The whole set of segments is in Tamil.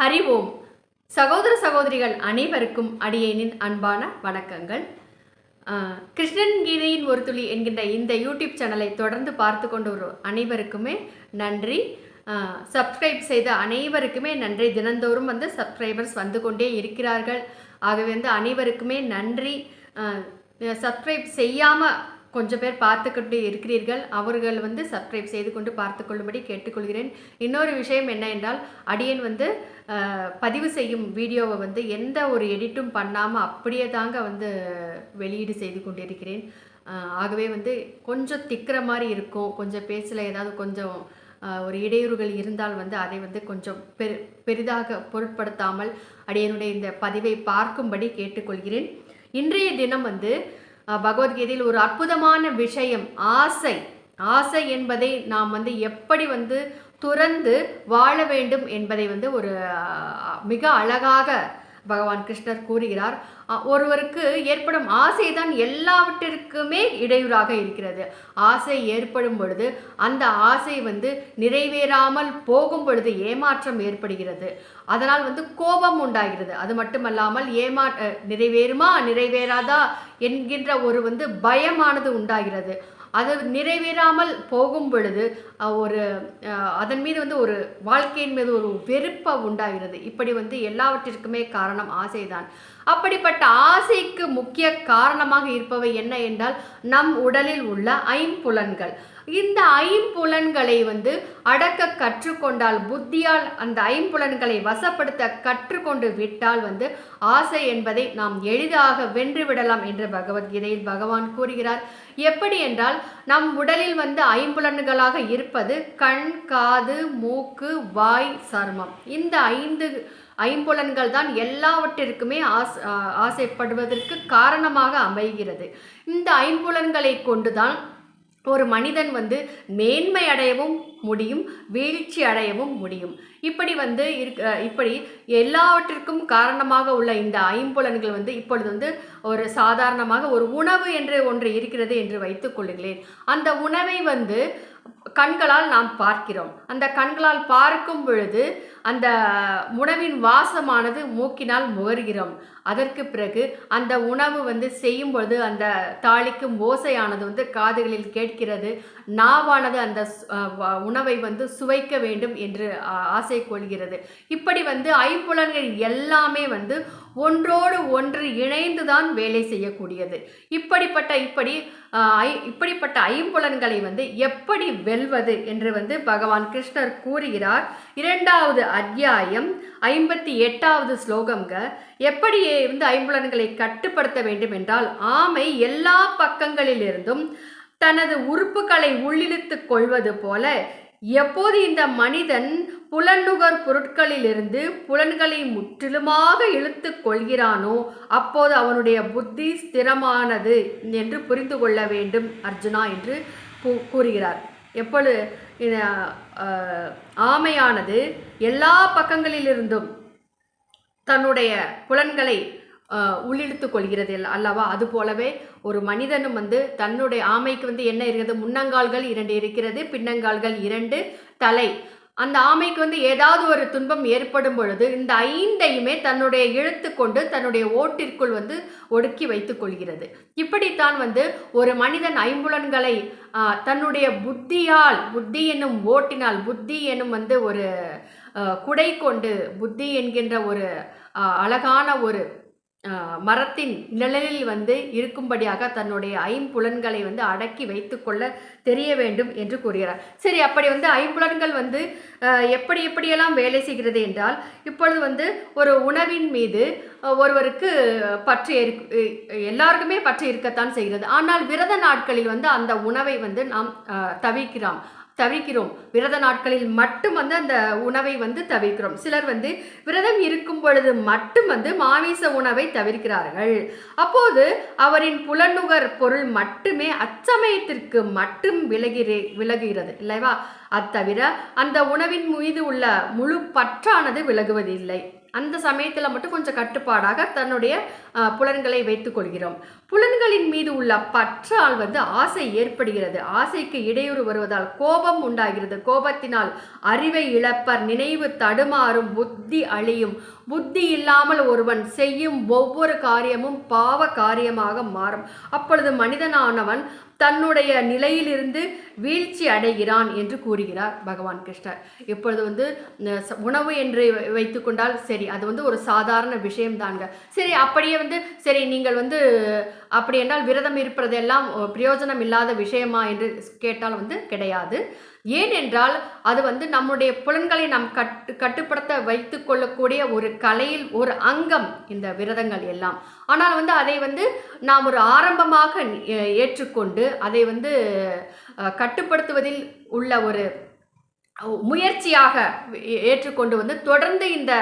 ஹரி ஓம். சகோதர சகோதரிகள் அனைவருக்கும் அடியேனின் அன்பான வணக்கங்கள். கிருஷ்ணன் கீதையின் ஒரு துளி என்கின்ற இந்த யூடியூப் சேனலை தொடர்ந்து பார்த்து கொண்டு வரும் அனைவருக்குமே நன்றி. சப்ஸ்கிரைப் செய்த அனைவருக்குமே நன்றி. தினந்தோறும் வந்து சப்ஸ்கிரைபர்ஸ் வந்து கொண்டே இருக்கிறார்கள். ஆகவே வந்து அனைவருக்குமே நன்றி. சப்ஸ்கிரைப் செய்யாமல் கொஞ்சம் பேர் பார்த்துக்கிட்டு இருக்கிறீர்கள். அவர்கள் வந்து சப்ஸ்கிரைப் செய்து கொண்டு பார்த்து கொள்ளும்படி கேட்டுக்கொள்கிறேன். இன்னொரு விஷயம் என்ன என்றால் அடியன் வந்து பதிவு செய்யும் வீடியோவை வந்து எந்த ஒரு எடிட்டும் பண்ணாமல் அப்படியே தாங்க வந்து வெளியீடு செய்து கொண்டிருக்கிறேன். ஆகவே வந்து கொஞ்சம் திக்கிற மாதிரி இருக்கும். கொஞ்சம் பேசல ஏதாவது கொஞ்சம் ஒரு இடையூறுகள் இருந்தால் வந்து அதை வந்து கொஞ்சம் பெரு பெரிதாக பொருட்படுத்தாமல் அடியனுடைய இந்த பதிவை பார்க்கும்படி கேட்டுக்கொள்கிறேன். இன்றைய தினம் வந்து பகவத்கீதையில் ஒரு அற்புதமான விஷயம் ஆசை. ஆசை என்பதை நாம் வந்து எப்படி வந்து துறந்து வாழ வேண்டும் என்பதை வந்து ஒரு மிக அழகாக பகவான் கிருஷ்ணர் கூறுகிறார் ஒருவருக்கு ஏற்படும் ஆசை தான் எல்லாவற்றிற்குமே இடையூறாக இருக்கிறது. ஆசை ஏற்படும் பொழுது அந்த ஆசை வந்து நிறைவேறாமல் போகும் பொழுது ஏமாற்றம் ஏற்படுகிறது. அதனால் வந்து கோபம் உண்டாகிறது. அது மட்டுமல்லாமல் ஏமா நிறைவேறுமா நிறைவேறாதா என்கின்ற ஒரு வந்து பயமானது உண்டாகிறது. அது நிறைவேறாமல் போகும் பொழுது ஒரு அதன் மீது வந்து ஒரு வாழ்க்கையின் மீது ஒரு வெறுப்பை உண்டாகிறது. இப்படி வந்து எல்லாவற்றிற்குமே காரணம் ஆசைதான். அப்படிப்பட்ட ஆசைக்கு முக்கிய காரணமாக இருப்பவை என்ன என்றால் நம் உடலில் உள்ள ஐம்புலன்கள். இந்த ஐம்புலன்களை வந்து அடக்க கற்றுக்கொண்டால் புத்தியால் அந்த ஐம்புலன்களை வசப்படுத்த கற்றுக்கொண்டு விட்டால் வந்து ஆசை என்பதை நாம் எளிதாக வென்று விடலாம் என்று பகவத்கீதையில் பகவான் கூறுகிறார். எப்படி என்றால் நம் உடலில் வந்து ஐம்புலன்களாக இருப்பது கண் காது மூக்கு வாய் சர்மம். இந்த ஐந்து ஐம்புலன்கள் தான் எல்லாவற்றிற்குமே ஆஸ் ஆசைப்படுவதற்கு காரணமாக அமைகிறது. இந்த ஐம்புலன்களை கொண்டுதான் ஒரு மனிதன் வந்து மேன்மை அடையவும் முடியும் வீழ்ச்சி அடையவும் முடியும். இப்படி வந்து இருக்க இப்படி எல்லாவற்றிற்கும் காரணமாக உள்ள இந்த ஐம்புலன்கள் வந்து இப்பொழுது வந்து ஒரு சாதாரணமாக ஒரு உணவு என்று ஒன்று இருக்கிறது என்று வைத்துக் கொள்ளுங்களேன். அந்த உணவை வந்து கண்களால் நாம் பார்க்கிறோம். அந்த கண்களால் பார்க்கும் பொழுது அந்த உணவின் வாசமானது மூக்கினால் முகர்கிறோம். அதற்கு பிறகு அந்த உணவு வந்து செய்யும் பொழுது அந்த தாளிக்கும் ஓசையானது வந்து காதுகளில் கேட்கிறது. நாவானது அந்த உணவை வந்து சுவைக்க வேண்டும் என்று ஆசை கொள்கிறது. இப்படி வந்து ஐம்புலன்கள் எல்லாமே வந்து ஒன்றோடு ஒன்று இணைந்து தான் வேலை செய்யக்கூடியது. இப்படிப்பட்ட இப்படி ஐ- இப்படிப்பட்ட ஐம்புலன்களை வந்து எப்படி வெல்வது என்று வந்து பகவான் கிருஷ்ணர் கூறுகிறார். இரண்டாவது அத்தியாயம் ஐம்பத்தி எட்டாவது ஸ்லோகம்க எப்படி வந்து ஐம்புலன்களை கட்டுப்படுத்த வேண்டும் என்றால் ஆமை எல்லா பக்கங்களிலிருந்தும் தனது உறுப்புகளை உள்ளிழுத்துக் கொள்வது போல எப்போது இந்த மனிதன் புலனுகர் பொருட்களிலிருந்து புலன்களை முற்றிலுமாக இழுத்து கொள்கிறானோ அப்போது அவனுடைய புத்தி ஸ்திரமானது என்று புரிந்து கொள்ள வேண்டும் அர்ஜுனா என்று கூ- கூறுகிறார். எப்பொழுது ஆமையானது எல்லா பக்கங்களிலிருந்தும் தன்னுடைய புலன்களை உள்ளிழுத்து கொள்கிறது அல்லவா? அது போலவே ஒரு மனிதனும் வந்து தன்னுடைய ஆமைக்கு வந்து என்ன இருக்கிறது? முன்னங்கால்கள் இரண்டு இருக்கிறது பின்னங்கால்கள் இரண்டு தலை. அந்த ஆமைக்கு வந்து ஏதாவது ஒரு துன்பம் ஏற்படும் பொழுது இந்த ஐந்தையுமே தன்னுடைய இழுத்து கொண்டு தன்னுடைய ஓட்டிற்குள் வந்து ஒடுக்கி வைத்துக் கொள்கிறது. இப்படித்தான் வந்து ஒரு மனிதன் ஐம்புலன்களை தன்னுடைய புத்தியால் புத்தி என்னும் ஓட்டினால் புத்தி என்னும் வந்து ஒரு குடை கொண்டு புத்தி என்கின்ற ஒரு அழகான ஒரு மரத்தின் நிழலில் வந்து இருக்கும்படியாக தன்னுடைய ஐம்புலன்களை வந்து அடக்கி வைத்துக்கொள்ள தெரிய வேண்டும் என்று கூறுகிறார். சரி அப்படி வந்து ஐம்புலன்கள் வந்து எப்படி எப்படியெல்லாம் வேலை செய்கிறது என்றால் இப்பொழுது வந்து ஒரு உணவின் மீது ஒருவருக்கு பற்று எல்லாருக்குமே பற்று இருக்கத்தான் செய்கிறது. ஆனால் விரத நாட்களில் வந்து அந்த உணவை வந்து நாம் தவிக்கிறோம் தவிக்கிறோம் விரத நாட்களில் மட்டும் வந்து அந்த உணவை வந்து தவிர்க்கிறோம். சிலர் வந்து விரதம் இருக்கும் பொழுது மட்டும் வந்து மாமிச உணவை தவிர்க்கிறார்கள். அப்போது அவரின் புலனுகர் பொருள் மட்டுமே அச்சமயத்திற்கு மட்டும் விலகிறே விலகுகிறது இல்லைவா? அது தவிர அந்த உணவின் மீது உள்ள முழு பற்றானது விலகுவதில்லை. அந்த சமயத்தில் மட்டும் கொஞ்சம் கட்டுப்பாடாக தன்னுடைய புலன்களை வைத்துக் கொள்கிறோம். புலன்களின் மீது உள்ள பற்றால் வந்து ஆசை ஏற்படுகிறது. ஆசைக்கு இடையூறு வருவதால் கோபம் உண்டாகிறது. கோபத்தினால் அறிவை இழப்பர். நினைவு தடுமாறும். புத்தி அழியும். புத்தி இல்லாமல் ஒருவன் செய்யும் ஒவ்வொரு காரியமும் பாவ காரியமாக மாறும். அப்பொழுது மனிதனானவன் தன்னுடைய நிலையிலிருந்து வீழ்ச்சி அடைகிறான் என்று கூறுகிறார் பகவான் கிருஷ்ணர். இப்பொழுது வந்து உணவு என்று வை- வைத்துக்கொண்டால் சரி அது வந்து ஒரு சாதாரண விஷயம்தாங்க சரி அப்படியே வந்து சரி நீங்கள் வந்து அப்படி என்றால் விரதம் இருப்பதெல்லாம் பிரயோஜனம் இல்லாத விஷயமா என்று கேட்டால் வந்து கிடையாது. ஏனென்றால் அது வந்து நம்முடைய புலன்களை நாம் கட்டு கட்டுப்படுத்த வைத்து கொள்ளக்கூடிய ஒரு கலையில் ஒரு அங்கம் இந்த விரதங்கள் எல்லாம். ஆனால் வந்து அதை வந்து நாம் ஒரு ஆரம்பமாக ஏற்றுக்கொண்டு அதை வந்து கட்டுப்படுத்துவதில் உள்ள ஒரு முயற்சியாக ஏ- ஏற்றுக்கொண்டு வந்து தொடர்ந்து இந்த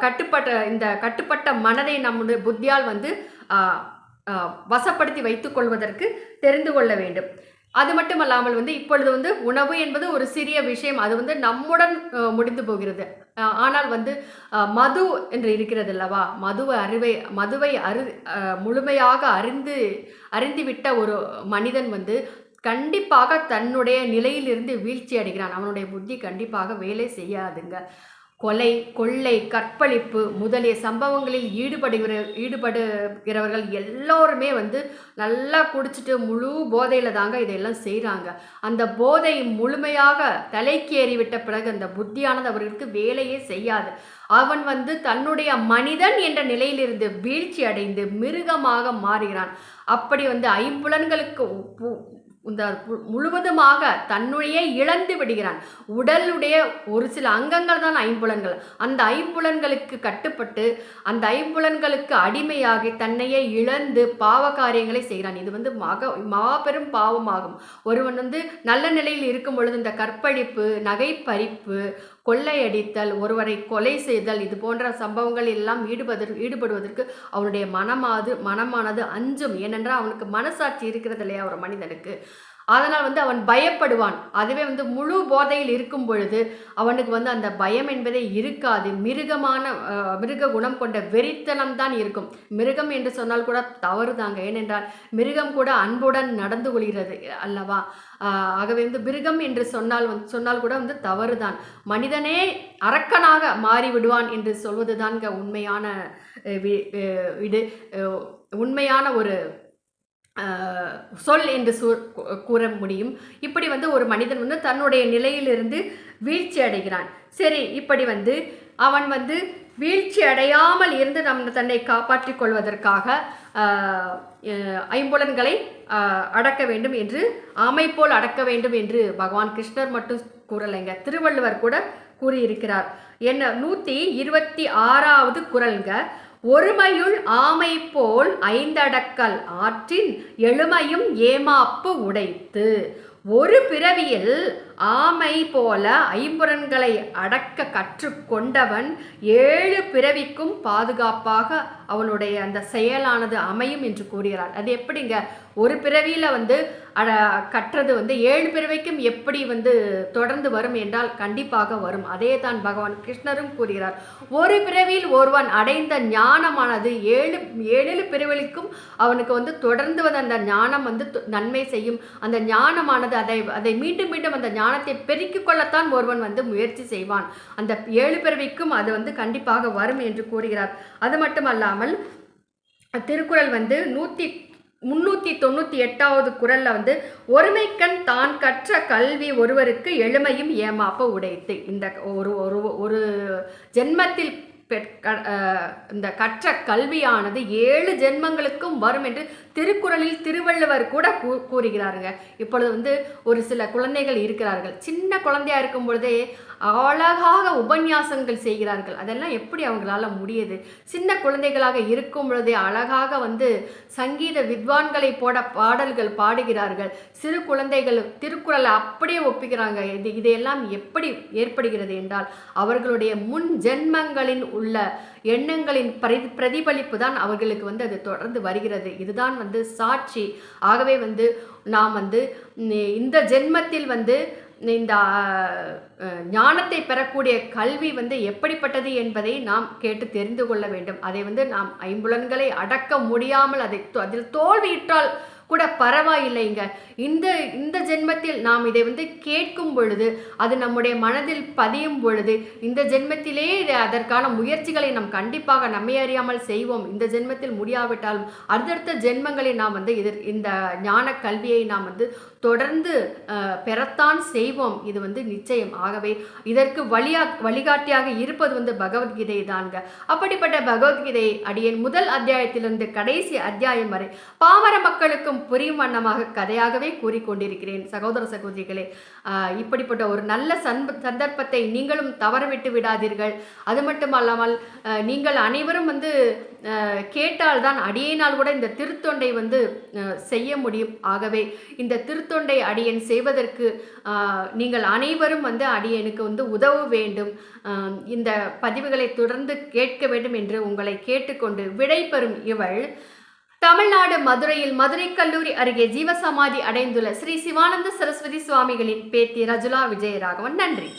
கட்டுப்பட்ட இந்த கட்டுப்பட்ட மனதை நம்முடைய புத்தியால் வந்து வசப்படுத்தி வைத்துக் கொள்வதற்கு தெரிந்து கொள்ள வேண்டும். அது மட்டும் அல்லாமல் வந்து இப்பொழுது வந்து உணவு என்பது ஒரு சிறிய விஷயம். அது வந்து நம்முடன் முடிந்து போகிறது. ஆனால் வந்து மது என்று இருக்கிறது அல்லவா மதுவை அறிவை மதுவை அரு முழுமையாக அறிந்து அறிந்துவிட்ட ஒரு மனிதன் வந்து கண்டிப்பாக தன்னுடைய நிலையிலிருந்து வீழ்ச்சி அடைகிறான் அவனுடைய புத்தி கண்டிப்பாக வேலை செய்யாதுங்க. கொலை கொள்ளை கற்பழிப்பு முதலிய சம்பவங்களில் ஈடுபடுகிற ஈடுபடுகிறவர்கள் எல்லோருமே வந்து நல்லா குடிச்சிட்டு முழு போதையில் தாங்க இதையெல்லாம் செய்கிறாங்க அந்த போதை முழுமையாக தலைக்கேறிவிட்ட பிறகு அந்த புத்தியானது அவர்களுக்கு வேலையே செய்யாது. அவன் வந்து தன்னுடைய மனிதன் என்ற நிலையிலிருந்து வீழ்ச்சி அடைந்து மிருகமாக மாறுகிறான். அப்படி வந்து ஐம்புலன்களுக்கு உப்பு- இந்த மு- முழுவதுமாக தன்னுடைய இழந்து விடுகிறான். உடலுடைய ஒரு சில அங்கங்கள் தான் ஐம்புலன்கள். அந்த ஐம்புலன்களுக்கு கட்டுப்பட்டு அந்த ஐம்புலன்களுக்கு அடிமையாகி தன்னையே இழந்து பாவ காரியங்களை செய்கிறான். இது வந்து மக மாபெரும் பாவமாகும். ஒருவன் வந்து நல்ல நிலையில் இருக்கும் பொழுது இந்த கற்பழிப்பு நகைப்பறிப்பு கொள்ளையடித்தல் ஒருவரை கொலை செய்தல் இது போன்ற சம்பவங்கள் எல்லாம் ஈடுபதற்கு ஈடுபடுவதற்கு அவனுடைய மனமாது மனமானது அஞ்சும். ஏனென்றால் அவனுக்கு மனசாட்சி இருக்கிறது இல்லையா ஒரு மனிதனுக்கு? அதனால் வந்து அவன் பயப்படுவான். அதுவே வந்து முழு போதையில் இருக்கும் பொழுது அவனுக்கு வந்து அந்த பயம் என்பதே இருக்காது. மிருகமான மிருக குணம் கொண்ட வெறித்தனம் தான் இருக்கும். மிருகம் என்று சொன்னால் கூட தவறுதாங்க. ஏனென்றால் மிருகம் கூட அன்புடன் நடந்து கொள்கிறது அல்லவா? ஆகவே வந்து மிருகம் என்று சொன்னால் வந்து சொன்னால் கூட வந்து தவறுதான். மனிதனே அரக்கனாக மாறி விடுவான் என்று சொல்வதுதான்ங்க உண்மையான வி- இது உண்மையான ஒரு சொல் என்று சூ- கூற முடியும். இப்படி வந்து ஒரு மனிதன் வந்து தன்னுடைய நிலையிலிருந்து வீழ்ச்சி அடைகிறான். சரி இப்படி வந்து அவன் வந்து வீழ்ச்சி அடையாமல் இருந்து நம் தன்னை காப்பாற்றிக் கொள்வதற்காக ஐம்புலன்களை அடக்க வேண்டும் என்று ஆமை போல் அடக்க வேண்டும் என்று பகவான் கிருஷ்ணர் மட்டும் கூறலைங்க திருவள்ளுவர் கூட கூறியிருக்கிறார். என்ன நூற்றி இருபத்தி ஆறாவது குரல்ங்க ஒருமையுள் ஆமை போல் ஐந்தடக்கல் ஆற்றின் எழுமையும் ஏமாப்பு உடைத்து ஒரு பிறவியில் ஆமை போல ஐம்புறன்களை அடக்க கற்றுக்கொண்டவன் ஏழு பிறவிக்கும் பாதுகாப்பாக அவனுடைய அந்த செயலானது அமையும் என்று கூறுகிறார். அது எப்படிங்க? ஒரு பிறவியில் வந்து கற்றது வந்து ஏழு பிறவிக்கும் எப்படி வந்து தொடர்ந்து வரும் என்றால் கண்டிப்பாக வரும். அதே தான் பகவான் கிருஷ்ணரும் கூறுகிறார். ஒரு பிறவியில் ஒருவன் அடைந்த ஞானமானது ஏழு ஏழு பிறவிக்கும் அவனுக்கு வந்து தொடர்ந்து வந்து அந்த ஞானம் வந்து நன்மை செய்யும். அந்த ஞானமானது அதை அதை மீண்டும் மீண்டும் அந்த ஞானத்தை பெருக்கிக் கொள்ளத்தான் ஒருவன் வந்து முயற்சி செய்வான். அந்த ஏழு பிறவிக்கும் அது வந்து கண்டிப்பாக வரும் என்று கூறுகிறார். அது மட்டுமல்லாமல் திருக்குறள் வந்து நூற்றி முன்னூற்றி தொண்ணூற்றி எட்டாவது குறளில் வந்து ஒருமைக்கண் தான் கற்ற கல்வி ஒருவருக்கு எளிமையும் ஏமாப்ப உடைத்து. இந்த ஒரு ஒரு ஒரு ஜென்மத்தில் இந்த கற்ற கல்வியானது ஏழு ஜென்மங்களுக்கும் வரும் என்று திருக்குறளில் திருவள்ளுவர் கூட கூ கூறுகிறாருங்க. இப்பொழுது வந்து ஒரு சில குழந்தைகள் இருக்கிறார்கள். சின்ன குழந்தையா இருக்கும் பொழுதே அழகாக உபன்யாசங்கள் செய்கிறார்கள். அதெல்லாம் எப்படி அவங்களால முடியுது? சின்ன குழந்தைகளாக இருக்கும் பொழுதே அழகாக வந்து சங்கீத வித்வான்களை போட பாடல்கள் பாடுகிறார்கள். சிறு குழந்தைகள் திருக்குறளை அப்படியே ஒப்பிக்கிறாங்க. இது இதையெல்லாம் எப்படி ஏற்படுகிறது என்றால் அவர்களுடைய முன் ஜென்மங்களின் உள்ள எண்ணங்களின் பிரதி பிரதிபலிப்பு தான் அவர்களுக்கு வந்து அது தொடர்ந்து வருகிறது. இதுதான் வந்து சாட்சி. ஆகவே வந்து நாம் வந்து இந்த ஜென்மத்தில் வந்து இந்த ஞானத்தை பெறக்கூடிய கல்வி வந்து எப்படிப்பட்டது என்பதை நாம் கேட்டு தெரிந்து கொள்ள வேண்டும். அதை வந்து நாம் ஐம்புலன்களை அடக்க முடியாமல் அதை தோ- அதில் தோல்வியிட்டால் கூட பரவாயில்லைங்க. இந்த இந்த ஜென்மத்தில் நாம் இதை வந்து கேட்கும் பொழுது அது நம்முடைய மனதில் பதியும் பொழுது இந்த ஜென்மத்திலே இதை அதற்கான முயற்சிகளை நாம் கண்டிப்பாக நம்மை அறியாமல் செய்வோம். இந்த ஜென்மத்தில் முடியாவிட்டாலும் அடுத்தடுத்த ஜென்மங்களை நாம் வந்து இதற் இந்த ஞான கல்வியை நாம் வந்து தொடர்ந்து பெறத்தான் செய்வோம். இது வந்து நிச்சயம். ஆகவே இதற்கு வழியா வழிகாட்டியாக இருப்பது வந்து பகவத்கீதை தான்ங்க. அப்படிப்பட்ட பகவத்கீதையை அடியேன் முதல் அத்தியாயத்திலிருந்து கடைசி அத்தியாயம் வரை பாமர மக்களுக்கும் புரியும் வண்ணமாக கதையாகவே கூறிக்கொண்டிருக்கிறேன். சகோதர சகோதரிகளே இப்படிப்பட்ட ஒரு நல்ல சந்த சந்தர்ப்பத்தை நீங்களும் தவறவிட்டு விடாதீர்கள். அது மட்டுமல்லாமல் அல்லாமல் நீங்கள் அனைவரும் வந்து ஆஹ், கேட்டால்தான் அடியினால் கூட இந்த திருத்தொண்டை வந்து செய்ய முடியும். ஆகவே இந்த திருத்தொண்டை அடியன் செய்வதற்கு நீங்கள் அனைவரும் வந்து அடியனுக்கு வந்து உதவ வேண்டும். இந்த பதிவுகளை தொடர்ந்து கேட்க வேண்டும் என்று உங்களை கேட்டுக்கொண்டு விடை பெறும் இவள் தமிழ்நாடு மதுரையில் மதுரை கல்லூரி அருகே ஜீவசமாதி அடைந்துள்ள ஸ்ரீ சிவானந்த சரஸ்வதி சுவாமிகளின் பேத்தி ரஜுலா விஜயராகவன். நன்றி.